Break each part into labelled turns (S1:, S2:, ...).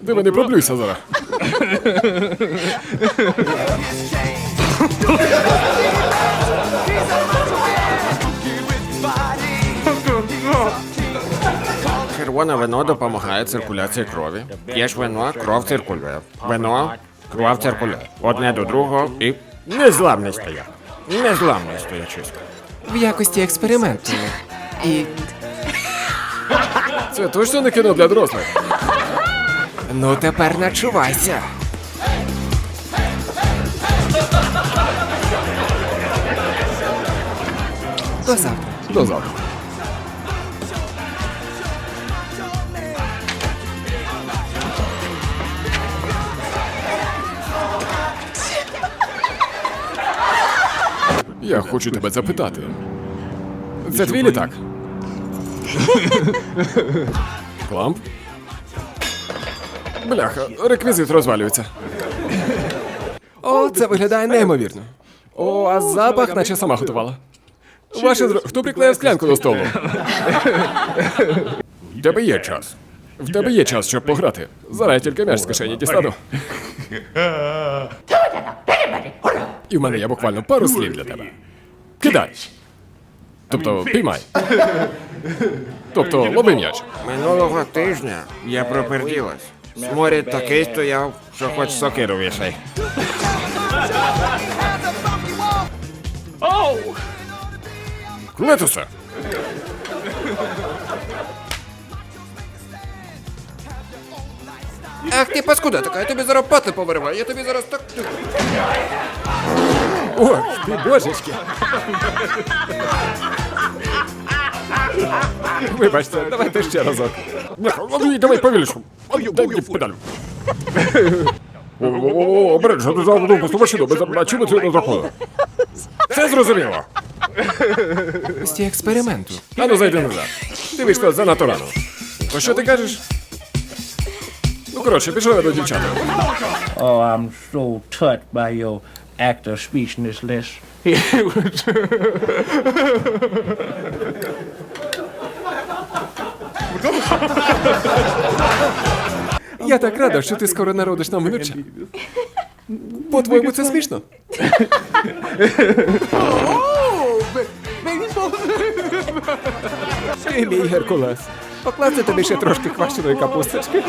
S1: Диви, не проблюйся зараз. Червоне вино допомагає циркуляції крові. П'єш вино, кров циркулює. Вино, кров циркулює. Одне до другого і незламний стояк. Незламний стоячисько.
S2: В якості експерименту. І.
S1: Це точно не кіно для дорослих.
S2: Ну тепер начувайся. До завтра.
S1: До завтра. Я хочу тебе запитати. Це твій літак? Кламп? Бляха, реквізит розвалюється. О, це виглядає неймовірно. О, а запах, наче сама готувала. Ваше зро... Хто приклеїв склянку до столу? В тебе є час. В тебе є час, щоб пограти. Зараз я тільки м'яч з кишені дістану. І в мене є буквально пару слів для тебе. Кидай. Тобто, піймай. Тобто, лови м'яч.
S3: Минулого тижня я проперділась. Сморід такий стояв, що хоч сокиру вішай.
S1: Клетусе!
S2: Ах ти паскуда така, я тобі зараз пати повириваю, я тобі зараз так.
S1: Ой, ти божечки. Вибачте, давайте ще разок. Бляха, ну, Давай повільніше. Дай мені педаль. О, обережно, ти завжди пусту машину, без а чому це не заходить? Все зрозуміло.
S2: Якості експерименту.
S1: А ну зайди назад. Ти вийшла занадто рано. То що ти кажеш? Ну, коротше, пішов я до дівчат.
S4: Oh, I'm so touched by your act of speechlessness.
S1: Я так рада, що ти скоро народиш нам внуча. По-твоєму, це смішно? Ти мій Геркулес. Покласти тобі ще трошки квашеної капусточки.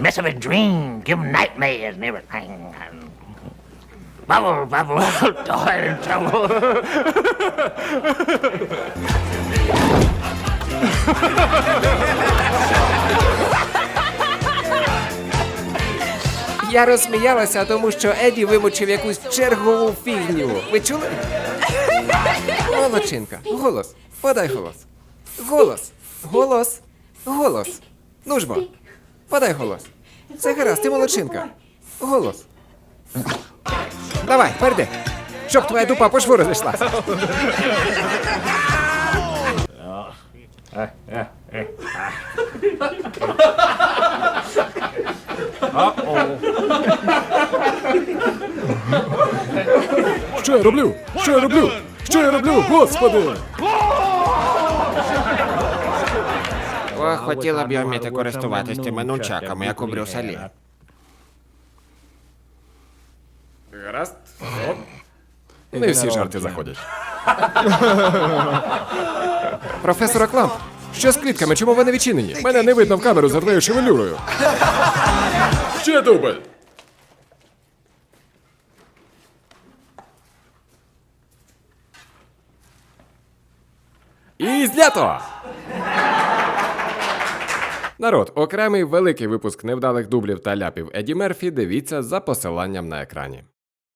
S5: mess of a dream, give nightmares and everything. Bubble, bubble, toil and trouble.
S2: Я розсміялася, тому що Еді вимучив якусь чергову фігню. Ви чули? Молодчинка. Голос. Подай голос. Голос. Голос. Голос. Ну ж. Подай голос. Це гаразд, ти молодчинка. Голос. Давай, перди. Щоб твоя дупа по шву розійшлася.
S1: Що я роблю? Що я роблю? Що я роблю? Господи!
S3: О, хотіла б я вміти користуватись цими нунчаками, як у Брюса Лі.
S1: Гаразд. Оп. Не всі жарти заходять. Професора Кламп, що з клітками? Чому вони відчинені? Мене не видно в камеру за твоєю шевелюрою. Ще дубль! І знято! Народ, окремий великий випуск невдалих дублів та ляпів Еді Мерфі дивіться за посиланням на екрані.